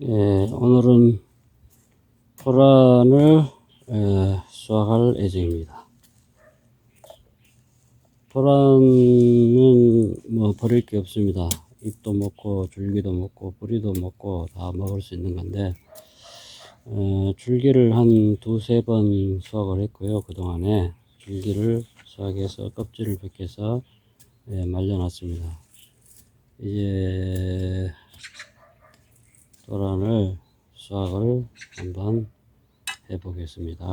예, 오늘은 토란을 에, 수확할 예정입니다. 토란은 뭐 버릴 게 없습니다. 잎도 먹고 줄기도 먹고 뿌리도 먹고 다 먹을 수 있는 건데 에, 줄기를 한 두세 번 수확을 했고요. 그동안에 줄기를 수확해서 껍질을 벗겨서 예, 말려놨습니다. 이제 토란을 수확을 한번 해보겠습니다.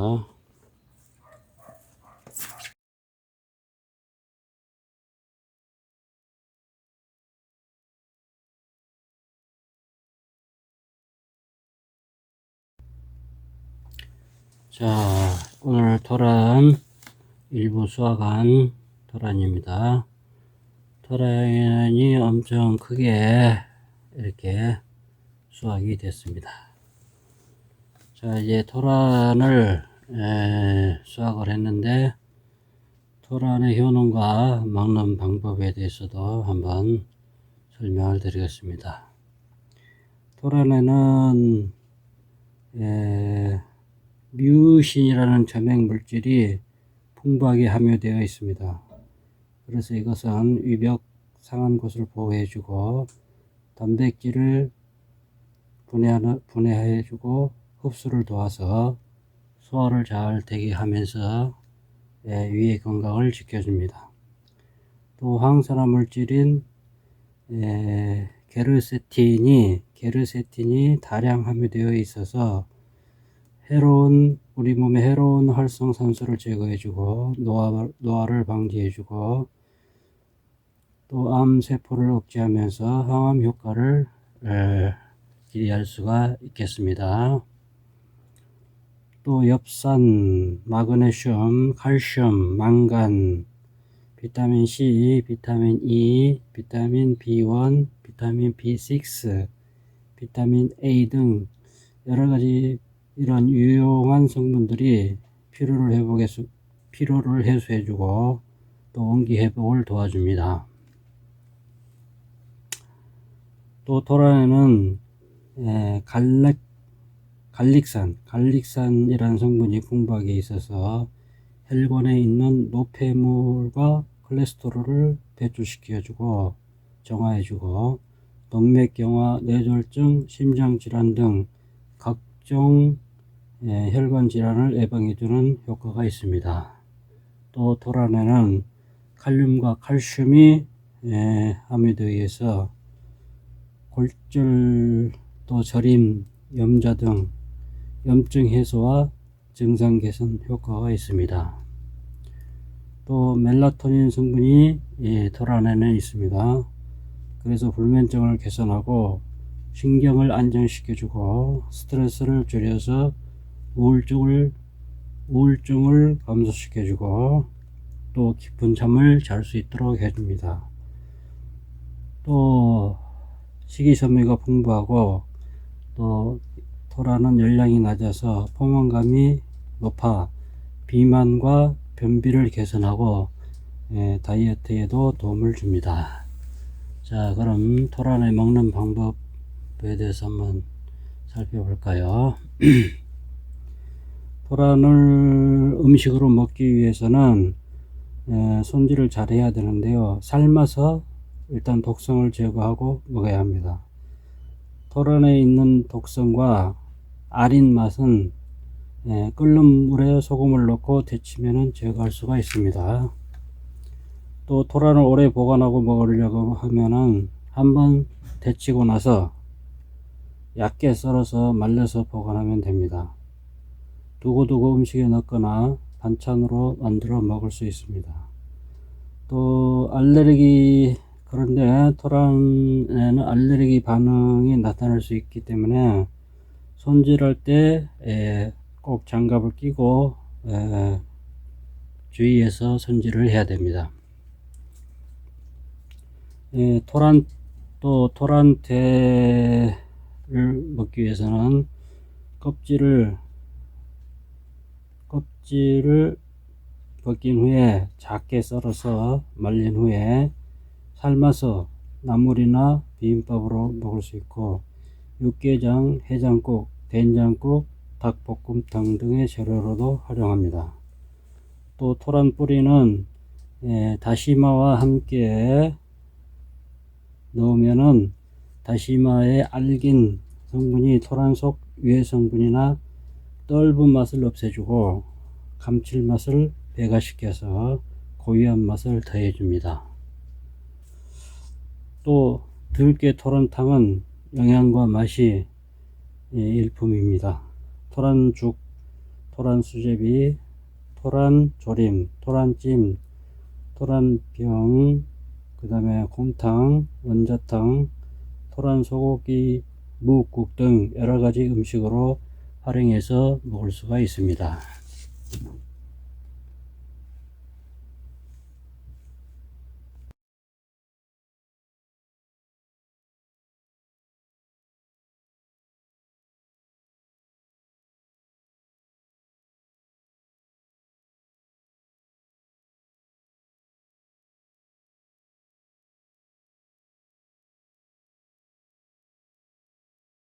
자, 오늘 토란 일부 수확한 토란입니다. 토란이 엄청 크게 이렇게 수확이 됐습니다. 자, 이제 토란을 에, 수확을 했는데 토란의 효능과 먹는 방법에 대해서도 한번 설명을 드리겠습니다. 토란에는 에, 뮤신이라는 점액 물질이 풍부하게 함유되어 있습니다. 그래서 이것은 위벽 상한 곳을 보호해주고 단백질을 분해하는, 분해해주고 흡수를 도와서 소화를 잘 되게 하면서 예, 위의 건강을 지켜줍니다. 또 항산화 물질인 예, 게르세틴이 게르세틴이 다량 함유되어 있어서 해로운 우리 몸에 해로운 활성산소를 제거해주고 노화, 노화를 방지해주고 또 암 세포를 억제하면서 항암 효과를 에, 기대할 수가 있겠습니다. 또 엽산, 마그네슘, 칼슘, 망간, 비타민 C, 비타민 E, 비타민 B1, 비타민 B6, 비타민 A 등 여러 가지 이런 유용한 성분들이 피로를 회복해 피로를 해소해주고 또 원기 회복을 도와줍니다. 또 토란에는 갈릭 갈릭산, 갈릭산이라는 성분이 풍부하게 있어서 혈관에 있는 노폐물과 콜레스테롤을 배출시켜주고 정화해주고 동맥경화, 뇌졸중, 심장질환 등 각종 혈관 질환을 예방해주는 효과가 있습니다. 또 토란에는 칼륨과 칼슘이 함유되어 있어 골절 또 저림, 염좌 등 염증 해소와 증상 개선 효과가 있습니다. 또 멜라토닌 성분이 예, 토란에는 있습니다. 그래서 불면증을 개선하고 신경을 안정시켜주고 스트레스를 줄여서 우울증을 우울증을 감소시켜주고 또 깊은 잠을 잘 수 있도록 해줍니다. 또 식이섬유가 풍부하고 또 토라는 열량이 낮아서 포만감이 높아 비만과 변비를 개선하고 예, 다이어트에도 도움을 줍니다. 자 그럼 토란을 먹는 방법에 대해서 한번 살펴볼까요? 토란을 음식으로 먹기 위해서는 예, 손질을 잘 해야 되는데요. 삶아서 일단 독성을 제거하고 먹어야 합니다. 토란에 있는 독성과 아린 맛은 예, 끓는 물에 소금을 넣고 데치면 제거할 수가 있습니다. 또 토란을 오래 보관하고 먹으려고 하면은 한번 데치고 나서 얇게 썰어서 말려서 보관하면 됩니다. 두고두고 음식에 넣거나 반찬으로 만들어 먹을 수 있습니다. 또 알레르기 그런데 토란에는 알레르기 반응이 나타날 수 있기 때문에 손질할 때 꼭 장갑을 끼고 주의해서 손질을 해야 됩니다. 토란 또 토란대를 먹기 위해서는 껍질을 껍질을 벗긴 후에 작게 썰어서 말린 후에 삶아서 나물이나 비빔밥으로 먹을 수 있고 육개장, 해장국, 된장국, 닭볶음탕 등의 재료로도 활용합니다. 또 토란 뿌리는 예, 다시마와 함께 넣으면은 다시마의 알긴 성분이 토란 속 유해 성분이나 떫은 맛을 없애주고 감칠맛을 배가시켜서 고유한 맛을 더해줍니다. 또 들깨 토란탕은 영양과 맛이 예, 일품입니다. 토란죽, 토란수제비, 토란조림, 토란찜, 토란병, 그 다음에 곰탕, 원자탕, 토란소고기, 무국 등 여러가지 음식으로 활용해서 먹을 수가 있습니다.